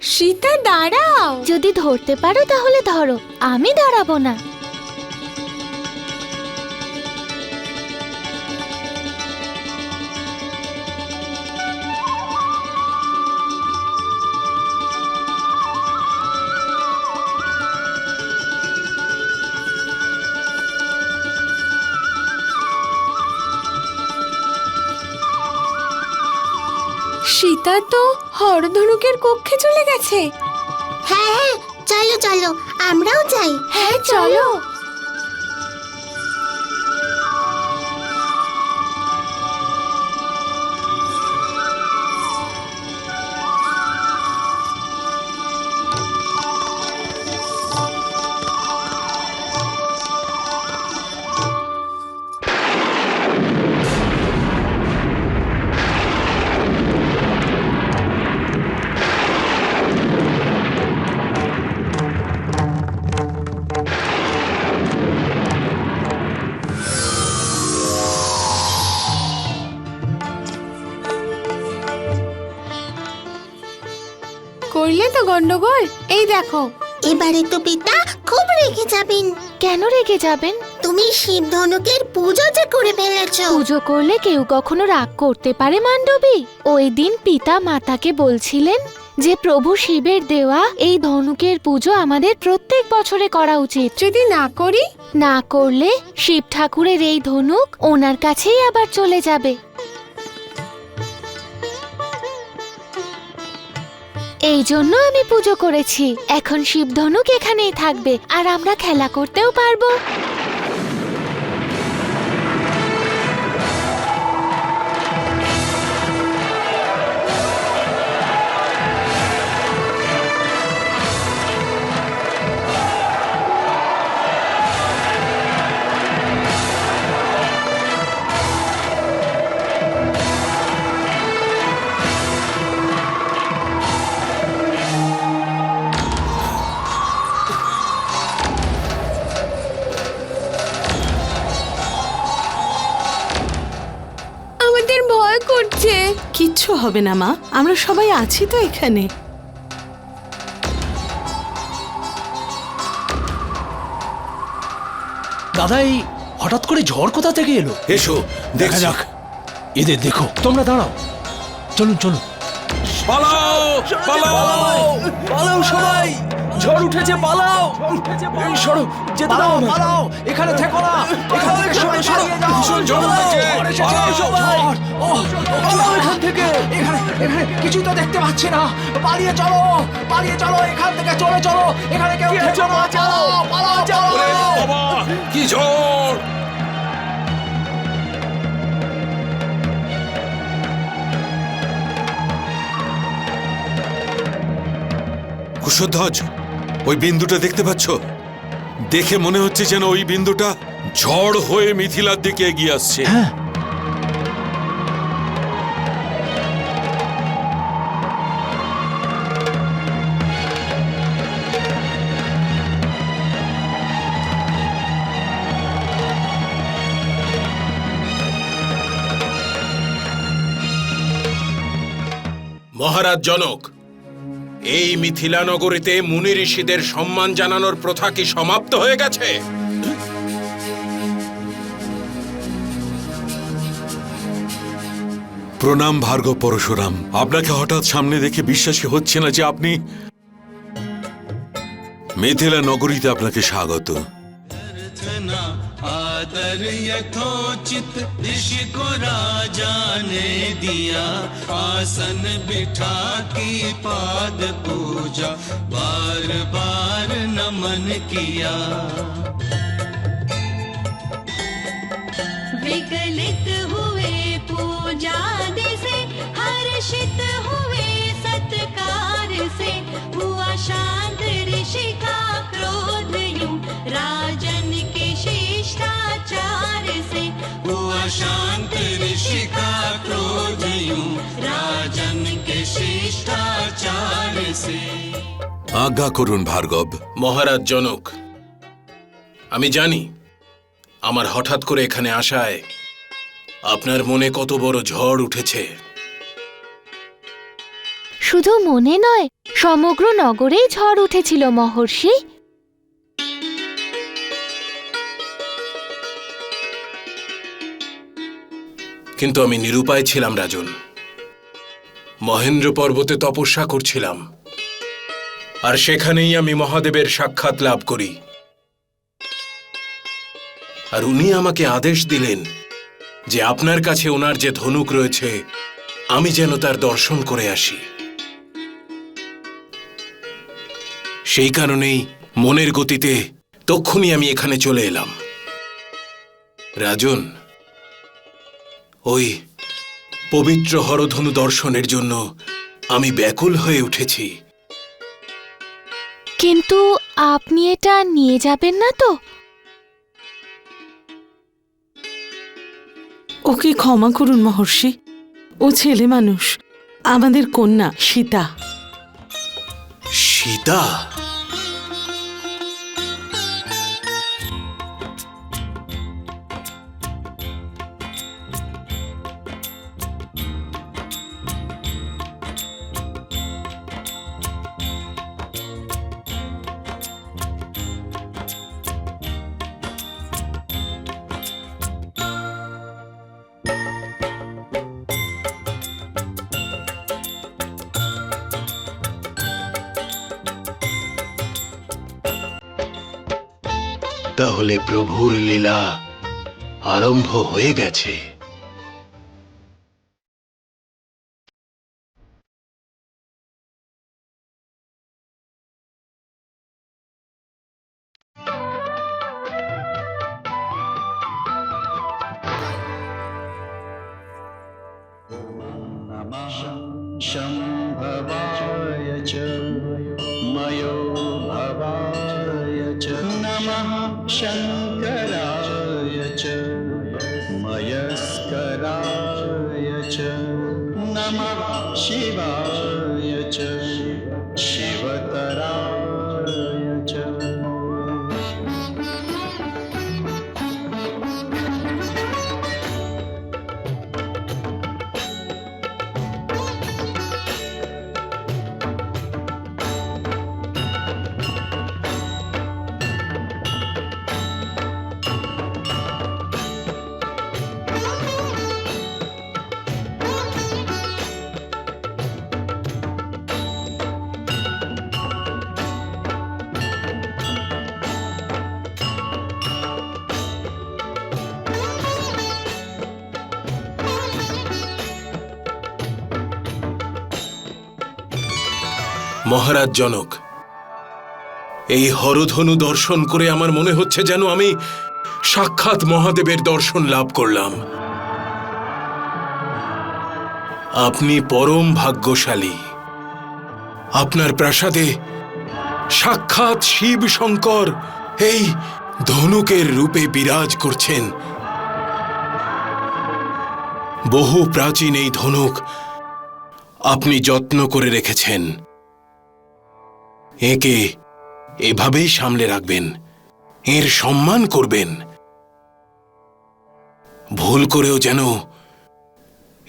সীতা দাঁড়াও। যদি ধরতে পারো তাহলে ধরো। আমি দাঁড়াবো না। সীতা তো হরধনুকের কক্ষে চলে গেছে। হ্যাঁ হ্যাঁ চলো চলো আমরাও যাই। হ্যাঁ চলো। করলে তো গন্ডগোল। এই দেখো। এবারে তো পিতা খুব রেগে যাবেন। কেন রেগে যাবেন? তুমি শিব ধনুকের পুজো যে করে ফেলেছো। পুজো করলে কেউ কখনো রাগ করতে পারে মান্ডবী? ওই দিন পিতা মাতাকে বলছিলেন যে প্রভু শিবের দেওয়া এই ধনুকের পুজো আমাদের প্রত্যেক বছরে করা উচিত। যদি না করি? না করলে শিব ঠাকুরের এই ধনুক ওনার কাছেই আবার চলে যাবে। এই জন্য আমি পুজো করেছি। এখন শিবধনুক এখানেই থাকবে আর আমরা খেলা করতেও পারব। ভয় করছে। কিচ্ছু হবে না মা। আমরা সবাই আছি তো এখানে। দাদা এই হঠাৎ করে ঝড় কোথা থেকে এলো? এসো দেখা যাক। এদের দেখো। তোমরা দাঁড়াও। চলুন চলুন। পালাও। পালাও পালাও সবাই। ঝড় উঠেছে পালাও। এই সরো যেতে দাও পালাও এখানে থেকো না। এখান থেকে সরে সরে ভীষণ ঝড় উঠেছে। পালাও। সবাই। ও, পালাও। এখান থেকে। এখানে এখানে কিছুই তো দেখতে পাচ্ছি না। পালিয়ে চলো পালিয়ে চলো এখান থেকে চলে চলো। এখানে কেউ থেকো না। পালাও পালাও ওরে পালাও। বাবা কি ঝড়? কুশধ্বজ ওই বিন্দুটা দেখতে পাচ্ছ? দেখে মনে হচ্ছে যেন ওই বিন্দুটা ঝড় হয়ে মিথিলার দিকে এগিয়ে আসছে। হ্যাঁ। মহারাজ জনক এই মিথিলা নগরীতে মুনি ঋষিদের সম্মান জানানোর প্রথা কি সমাপ্ত হয়ে গেছে? প্রণাম ভার্গব পরশুরাম। আপনাকে হঠাৎ সামনে দেখে বিশ্বাসী হচ্ছে না যে আপনি মিথিলা নগরীতে আপনাকে স্বাগত। आदर यथोचित ऋषि को राजा ने दिया। आसन बिठा की पाद पूजा, बार बार नमन किया। विगलित हुए पूजा से, हर्षित हुए सत्कार से, हुआ शांत ऋषि का क्रोध यूँ, राजन के शिष्टाचार से हुआ शांत ऋषि का क्रोध यूं राजन के शिष्टाचार से আজ্ঞা করুন ভার্গব মহারাজ জনক আমি জানি আমার হঠাৎ করে এখানে আসায় আপনার মনে কত বড় ঝড় উঠেছে শুধু মনে নয় সমগ্র নগরেই ঝড় উঠেছিল মহর্ষি কিন্তু আমি নিরুপায় ছিলাম, রাজন। মহেন্দ্র পর্বতে তপস্যা করছিলাম। আর সেখানেই আমি মহাদেবের সাক্ষাৎ লাভ করি। আর উনি আমাকে আদেশ দিলেন যে আপনার কাছে ওনার যে ধনুক রয়েছে, আমি যেন তার দর্শন করে আসি। সেই কারণেই মনের গতিতে তক্ষুনি আমি এখানে চলে এলাম। রাজন ওই পবিত্র হরধনু দর্শনের জন্য আমি ব্যাকুল হয়ে উঠেছি। কিন্তু আপনি এটা নিয়ে যাবেন না তো? ওকে ক্ষমা করুন মহর্ষি। ও ছেলে মানুষ। আমাদের কন্যা সীতা। সীতা? তাহলে প্রভুর লীলা আরম্ভ হয়ে গেছে शम्भवाय च मयो Shanti. মহারাজ জনক এই হরধনু দর্শন করে আমার মনে হচ্ছে যেন আমি সাক্ষাৎ মহাদেবের দর্শন লাভ করলাম। আপনি পরম ভাগ্যশালী। আপনার প্রাসাদে সাক্ষাৎ শিব শঙ্কর এই ধনুকের রূপে বিরাজ করছেন। বহু প্রাচীন এই ধনুক আপনি যত্ন করে রেখেছেন। একে এভাবেই সামলে রাখবেন এর সম্মান করবেন। ভুল করেও যেন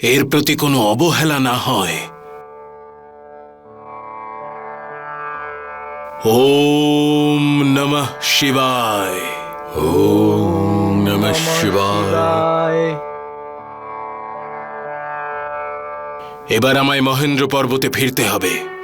এর প্রতি কোনো অবহেলা না হয়। ওম নমঃ শিবায়। ওম নমঃ শিবায়। এবার আমায় মহেন্দ্র পর্বতে ফিরতে হবে।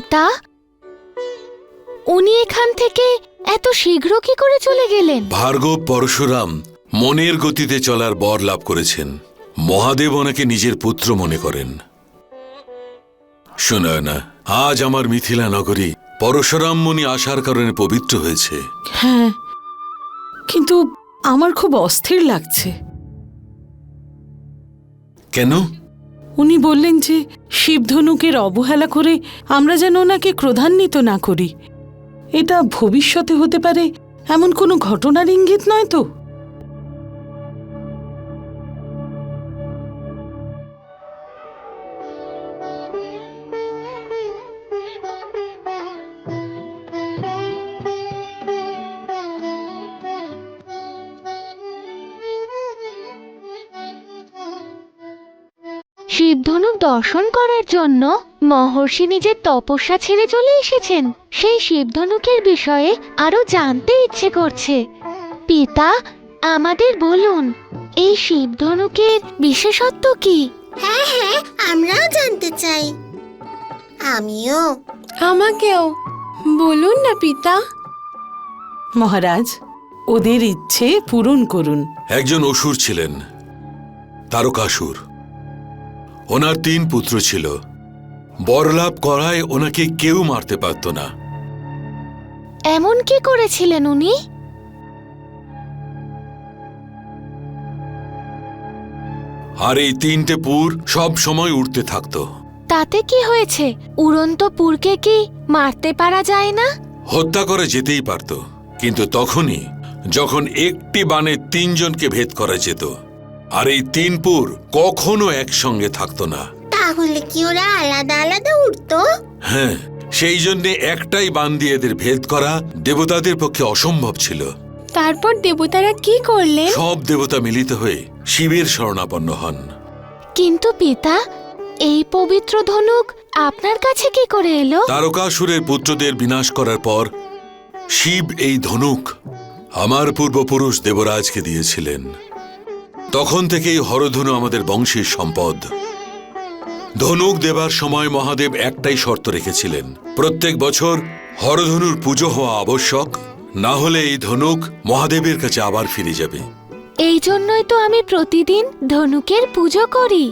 পিতা উনি এখান থেকে এত শীঘ্র কি করে চলে গেলেন? ভার্গব পরশুরাম মনের গতিতে চলার বর লাভ করেছেন। মহাদেব ওনাকে নিজের পুত্র মনে করেন। শোনায় না আজ আমার মিথিলা নগরী পরশুরাম মুনি আসার কারণে পবিত্র হয়েছে। হ্যাঁ কিন্তু আমার খুব অস্থির লাগছে। কেন? উনি বললেন যে, শিবধনুকের অবহেলা করে আমরা যেন ওনাকে ক্রোধান্বিত না করি। এটা ভবিষ্যতে হতে পারে, এমন কোনো ঘটনার ইঙ্গিত নয় তো? দর্শন করার জন্য মহর্ষি নিজের তপস্যা ছেড়ে চলে এসেছেন। সেই শিবধনুকের বিষয়ে আরও জানতে ইচ্ছে করছে। পিতা আমাদের বলুন এই শিবধনুকের বিশেষত্ব কি? হ্যাঁ হ্যাঁ আমরাও জানতে চাই। আমিও। আমাকেও। বলুন না পিতা। মহারাজ ওদের ইচ্ছে পূরণ করুন। একজন অসুর ছিলেন তারকাসুর। ওনার তিন পুত্র ছিল। বরলাভ করায় ওনাকে কেউ মারতে পারত না। এমন কি করেছিলেন উনি? আর এই তিনটে পুর সব সময় উঠতে থাকতো। তাতে কি হয়েছে? উড়ন্ত পুরকে কি মারতে পারা যায় না? হত্যা করে যেতেই পারত কিন্তু তখনই যখন একটি বানে তিনজনকে ভেদ করা যেত আর এই তিনপুর কখনো একসঙ্গে থাকতো না। তাহলে কি ওরা আলাদা আলাদা উঠতো হ্যাঁ সেই জন্যে একটাই বান দিয়ে এদের ভেদ করা দেবতাদের পক্ষে অসম্ভব ছিল। তারপর দেবতারা কি করলে? সব দেবতা মিলিত হয়ে শিবের শরণাপন্ন হন। কিন্তু পিতা এই পবিত্র ধনুক আপনার কাছে কি করে এলো? তারকাসুরের পুত্রদের বিনাশ করার পর শিব এই ধনুক আমার পূর্বপুরুষ দেবরাজকে দিয়েছিলেন। তখন থেকেই হরধনু আমাদের বংশের সম্পদ। ধনুক দেবার সময় মহাদেব একটাই শর্ত রেখেছিলেন। প্রত্যেক বছর হরধনুর পুজো হওয়া আবশ্যক, না হলে এই ধনুক মহাদেবের কাছে আবার ফিরে যাবে। এই জন্যই তো আমি প্রতিদিন ধনুকের পুজো করি।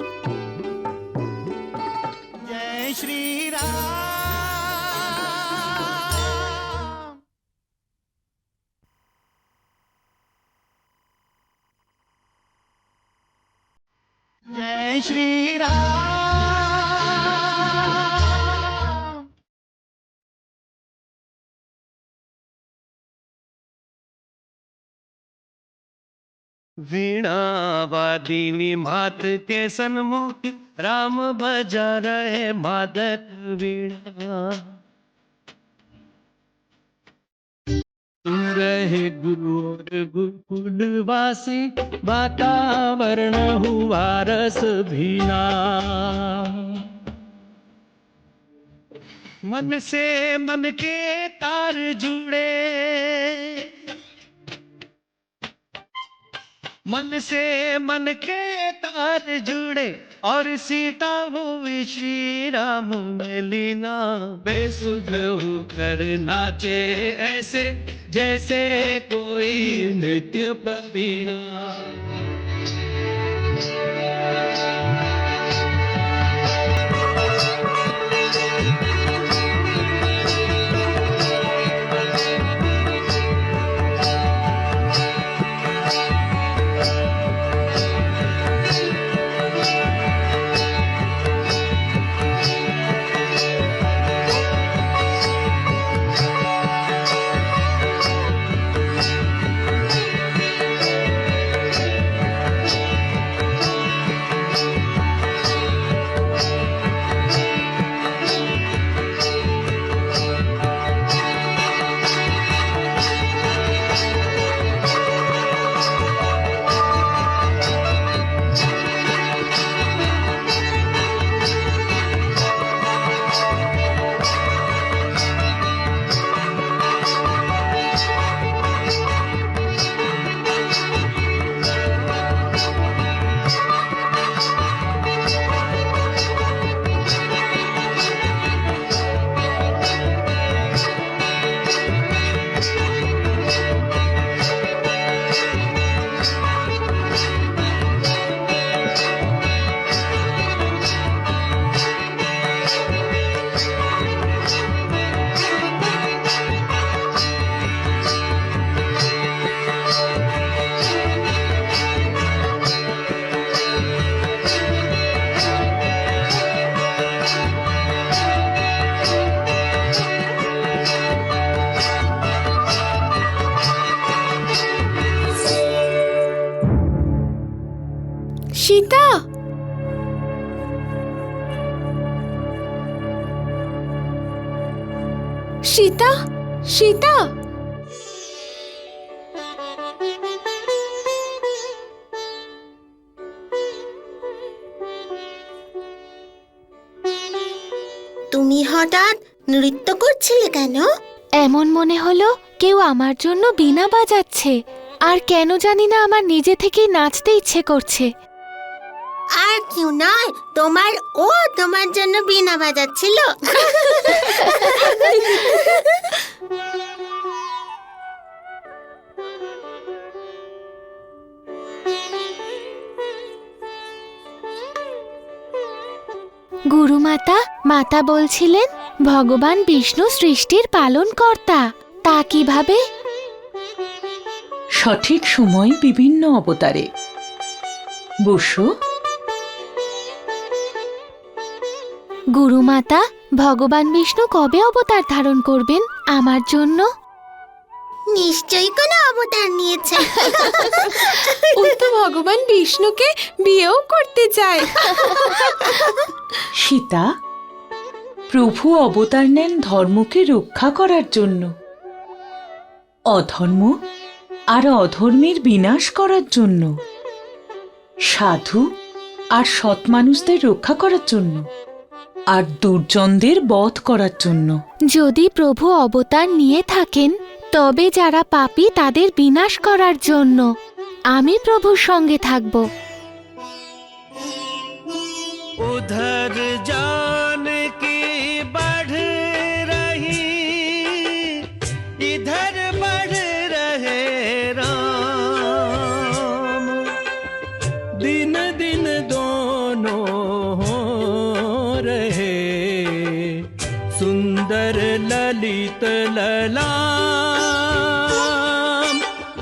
श्री राम वीणा वादिनी मात के सन्मुख राम बजा रहे मादक वीणा। रहे गुरु और गुरुकुल वासी, वातावरण हुआ रस भीना। मन से मन के तार जुड़े। मन से मन के तार जुड़े। और सीता हुई श्री राम में लीना बेसुध होकर नाचे ऐसे, जैसे कोई नृत्य प्रवीणा সীতা সীতা। তুমি হঠাৎ নৃত্য করছিলে কেন? এমন মনে হলো কেউ আমার জন্য বিনা বাজাচ্ছে। আর কেন জানি না আমার নিজে থেকেই নাচতে ইচ্ছে করছে। আর কেউ নয় তোমার ও তোমার জন্য বিনা বাজাচ্ছিল। গুরুমাতা মাতা বলছিলেন ভগবান বিষ্ণু সৃষ্টির পালনকর্তা তা কীভাবে? সঠিক সময় বিভিন্ন অবতারে। বসু। গুরুমাতা ভগবান বিষ্ণু কবে অবতার ধারণ করবেন আমার জন্য? নিশ্চয়ই কোনো অবতার নিয়েছে। ও তো ভগবান বিষ্ণুকে বিয়েও করতে চায়। সীতা প্রভু অবতার নেন ধর্মকে রক্ষা করার জন্য। অধর্ম আর অধর্মের বিনাশ করার জন্য। সাধু আর সৎ মানুষদের রক্ষা করার জন্য। আর দুর্জনদের বধ করার জন্য। যদি প্রভু অবতার নিয়ে থাকেন তবে যারা পাপী তাদের বিনাশ করার জন্য। আমি প্রভুর সঙ্গে থাকব। যা ललित ललाम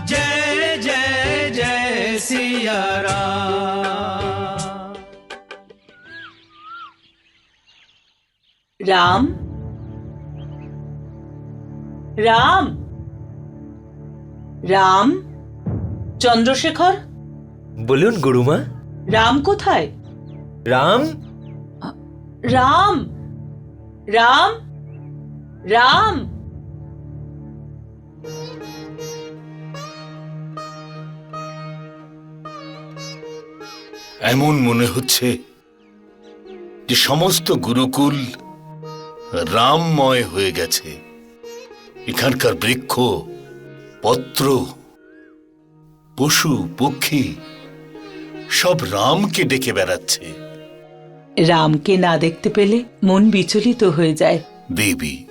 जय जय जय सिया राम রাম রাম রাম চন্দ্রশেখর বলুন গুরুমা রাম কোথায় রাম রাম রাম রাম! এমন মনে হচ্ছে যে সমস্ত গুরুকুল রামময় হয়ে গেছে। এখানকার বৃক্ষ পত্র পশু পক্ষী সব রামকে ডেকে বেড়াচ্ছে। রামকে না দেখতে পেলে মন বিচলিত হয়ে যায়। দেবী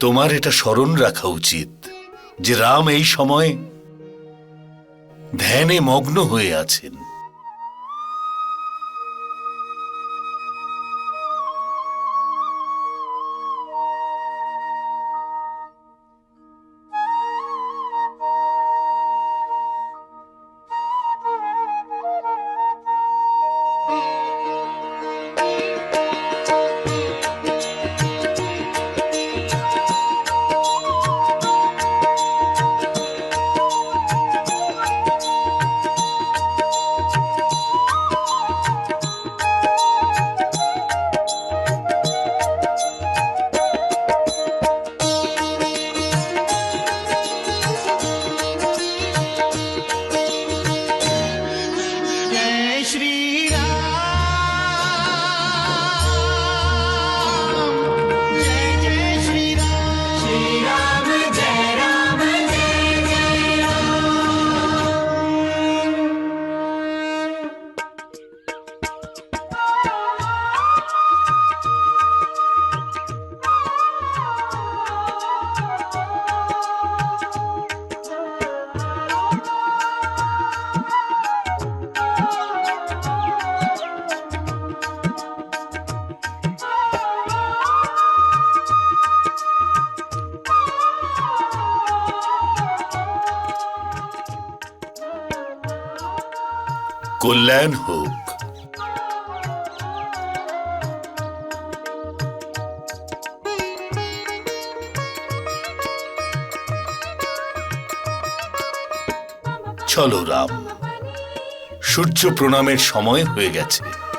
তোমার এটা স্মরণ রাখা উচিত যে রাম এই সময় ধ্যানে মগ্ন হয়ে আছেন। কল্যাণ হোক। চলো রাম সূর্য প্রণামের সময় হয়ে গেছে।